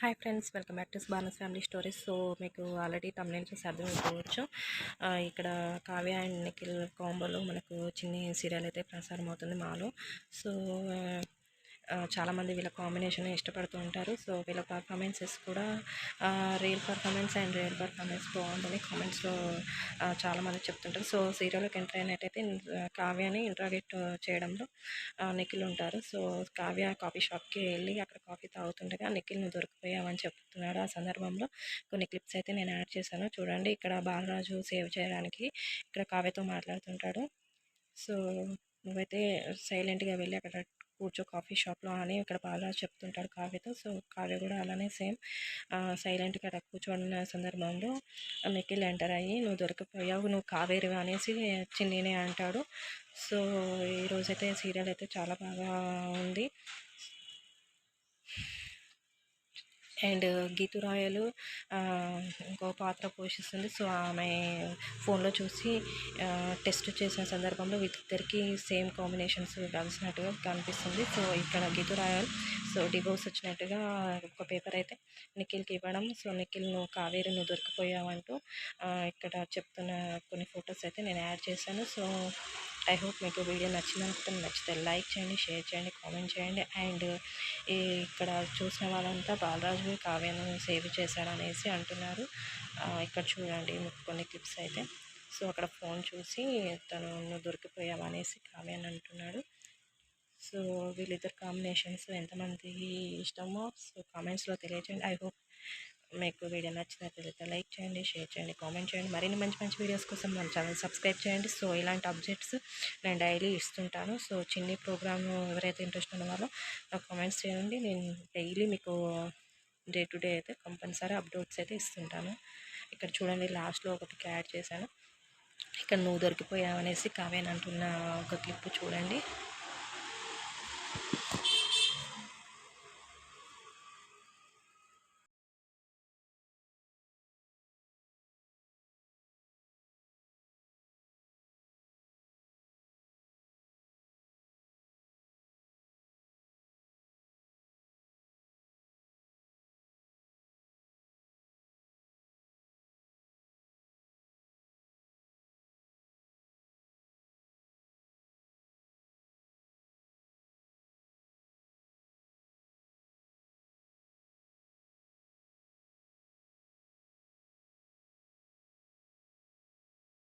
Hi friends welcome back to Banas family stories. So మీకు already తమిళ చూసి అర్థమైపోవచ్చు ఇక్కడ కావ్య అండ్ నిఖిల్ కాంబోలో మనకు చిన్ని సీరియల్ అయితే ప్రసారం అవుతుంది మాలో. సో చాలామంది వీళ్ళ కాంబినేషన్ ఇష్టపడుతూ ఉంటారు. సో వీళ్ళ పర్ఫార్మెన్సెస్ కూడా real performance and real performance బాగుందని కామెంట్స్లో చాలామంది చెప్తుంటారు. సో సీరియల్లోకి ఎంటర్ అయినట్టయితే ఆ, కావ్యని ఇంట్రాగేట్ చేయడంలో నిఖిల్ ఉంటారు. సో కావ్య కాఫీ షాప్కి వెళ్ళి అక్కడ కాఫీ తాగుతుండగా నిఖిల్ నువ్వు దొరికిపోయావని చెప్తున్నాడు. ఆ సందర్భంలో కొన్ని క్లిప్స్ అయితే నేను యాడ్ చేశాను. చూడండి ఇక్కడ బాలరాజు సేవ్ చేయడానికి ఇక్కడ కావ్యతో మాట్లాడుతుంటాడు. సో నువ్వైతే సైలెంట్గా వెళ్ళి అక్కడ కూర్చో కాఫీ షాప్లో అని ఇక్కడ బాగా చెప్తుంటాడు కావ్యతో. సో కావ్య కూడా అలానే సేమ్ సైలెంట్గా అక్కడ కూర్చోడిన సందర్భంలో నిఖిల్ ఎంటర్ అయ్యి నువ్వు దొరికిపోయావు నువ్వు కావేరి అనేసి చిన్నీనే అంటాడు. సో ఈరోజైతే సీరియల్ అయితే చాలా బాగా ఉంది. అండ్ గీతు రాయలు ఇంకో పాత్ర పోషిస్తుంది. సో ఆమె ఫోన్లో చూసి టెస్ట్ చేసిన సందర్భంలో వీళ్ళిద్దరికి సేమ్ కాంబినేషన్స్ కలిసినట్టుగా కనిపిస్తుంది. సో ఇక్కడ గీతు రాయల్ సో డివోర్స్ వచ్చినట్టుగా ఒక పేపర్ అయితే నిఖిల్కి ఇవ్వడం. సో నిఖిల్ నువ్వు కావేరి నువ్వు దొరికిపోయావంటూ ఇక్కడ చెప్తున్న కొన్ని ఫొటోస్ అయితే నేను యాడ్ చేశాను. సో ఐ హోప్ మీకు వీడియో నచ్చింది నచ్చితే లైక్ చేయండి షేర్ చేయండి కామెంట్ చేయండి. అండ్ ఇక్కడ చూసిన వాళ్ళంతా బాలరాజు కావ్యను సేవ్ చేశాడనేసి అంటున్నారు. ఇక్కడ చూడండి కొన్ని క్లిప్స్ అయితే. సో అక్కడ ఫోన్ చూసి తను నువ్వు దొరికిపోయావనేసి అనేసి అంటున్నాడు. సో వీళ్ళిద్దరు కాంబినేషన్స్ ఎంతమంది ఇష్టమో సో కామెంట్స్లో తెలియజేయండి ఐ హోప్ మీకు వీడియో నచ్చినట్లయితే లైక్ చేయండి షేర్ చేయండి కామెంట్ చేయండి. మరిన్ని మంచి మంచి వీడియోస్ కోసం మన ఛానల్ సబ్స్క్రైబ్ చేయండి. సో ఇలాంటి అప్డేట్స్ నేను డైలీ ఇస్తుంటాను. సో చిన్ని ప్రోగ్రామ్ ఎవరైతే ఇంట్రెస్ట్ ఉన్న వాళ్ళో నాకు కామెంట్స్ చేయండి. నేను డైలీ మీకు డే టు డే అయితే కంపల్సరీ అప్డేట్స్ అయితే ఇస్తుంటాను. ఇక్కడ చూడండి లాస్ట్లో ఒకటి యాడ్ చేశాను. ఇక్కడ నువ్వు దొరికిపోయావనేసి కావేనంటున్న అంటున్న ఒక క్లిప్ చూడండి.